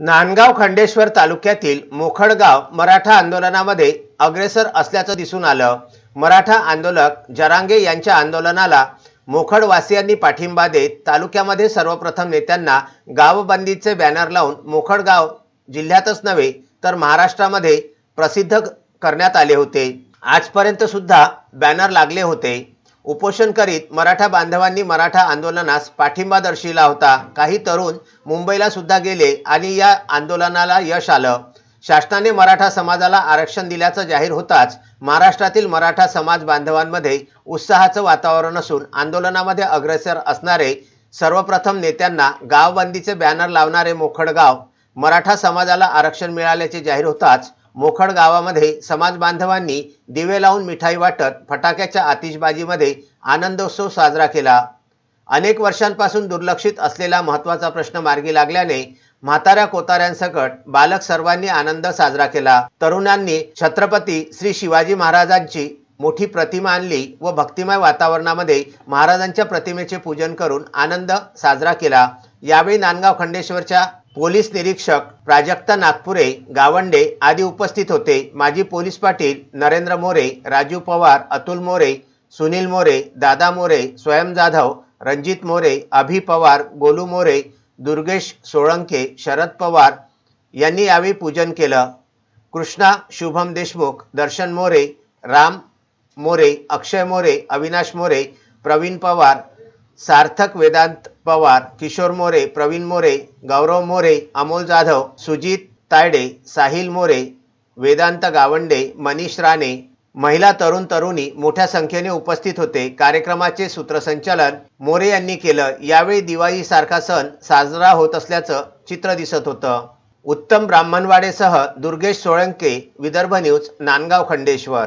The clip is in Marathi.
नांदगाव खंडेश्वर तालुक्यातील मोखडगाव मराठा आंदोलनामध्ये अग्रेसर असल्याचं दिसून आलं. मराठा आंदोलक जरांगे यांच्या आंदोलनाला मोखडवासियांनी पाठिंबा देत तालुक्यामध्ये सर्वप्रथम नेत्यांना गावबंदीचे बॅनर लावून मोखडगाव जिल्ह्यातच नव्हे तर महाराष्ट्रामध्ये प्रसिद्ध करण्यात आले होते. आजपर्यंत सुद्धा बॅनर लागले होते. उपोषण करीत मराठा बांधवांनी मराठा आंदोलनास पाठिंबा दर्शविला होता. काही तरुण मुंबईला सुद्धा गेले आणि या आंदोलनाला यश आलं. शासनाने मराठा समाजाला आरक्षण दिल्याचं जाहीर होताच महाराष्ट्रातील मराठा समाज बांधवांमध्ये उत्साहाचं वातावरण असून आंदोलनामध्ये अग्रेसर असणारे सर्वप्रथम नेत्यांना गावबंदीचे बॅनर लावणारे मोखडगाव मराठा समाजाला आरक्षण मिळाल्याचे जाहीर होताच मोखड गावामध्ये समाज बांधवांनी दिवे लावून मिठाई वाटत फटाक्याच्या आतिषबाजीमध्ये आनंदोत्सव साजरा केला. अनेक वर्षांपासून दुर्लक्षित असलेला महत्त्वाचा प्रश्न मार्गी लागल्याने म्हाताऱ्या कोताऱ्यांसकट बालक सर्वांनी आनंद साजरा केला. तरुणांनी छत्रपती श्री शिवाजी महाराजांची मोठी प्रतिमा आणली व भक्तिमय वातावरणामध्ये महाराजांच्या प्रतिमेचे पूजन करून आनंद साजरा केला. यावेळी नांदगाव खंडेश्वरच्या पोलीस निरीक्षक प्राजक्ता नागपुरे गावंडे आदी उपस्थित होते. माजी पोलीस पाटील नरेंद्र मोरे राजू पवार अतुल मोरे सुनील मोरे दादा मोरे स्वयं जाधव रणजित मोरे अभि पवार गोलू मोरे दुर्गेश सोळंके शरद पवार यांनी यावेळी पूजन केलं. कृष्णा शुभम देशमुख दर्शन मोरे राम मोरे अक्षय मोरे अविनाश मोरे प्रवीण पवार सार्थक वेदांत पवार किशोर मोरे प्रवीण मोरे गौरव मोरे अमोल जाधव सुजित तायडे साहिल मोरे वेदांत गावंडे मनीष राणे महिला तरुण तरुणी मोठ्या संख्येने उपस्थित होते. कार्यक्रमाचे सूत्रसंचालन मोरे यांनी केलं. यावेळी दिवाळी सारखा सण साजरा होत असल्याचं चित्र दिसत होतं. उत्तम ब्राह्मणवाडेसह दुर्गेश सोळंके विदर्भ न्यूज नांदगाव खंडेश्वर.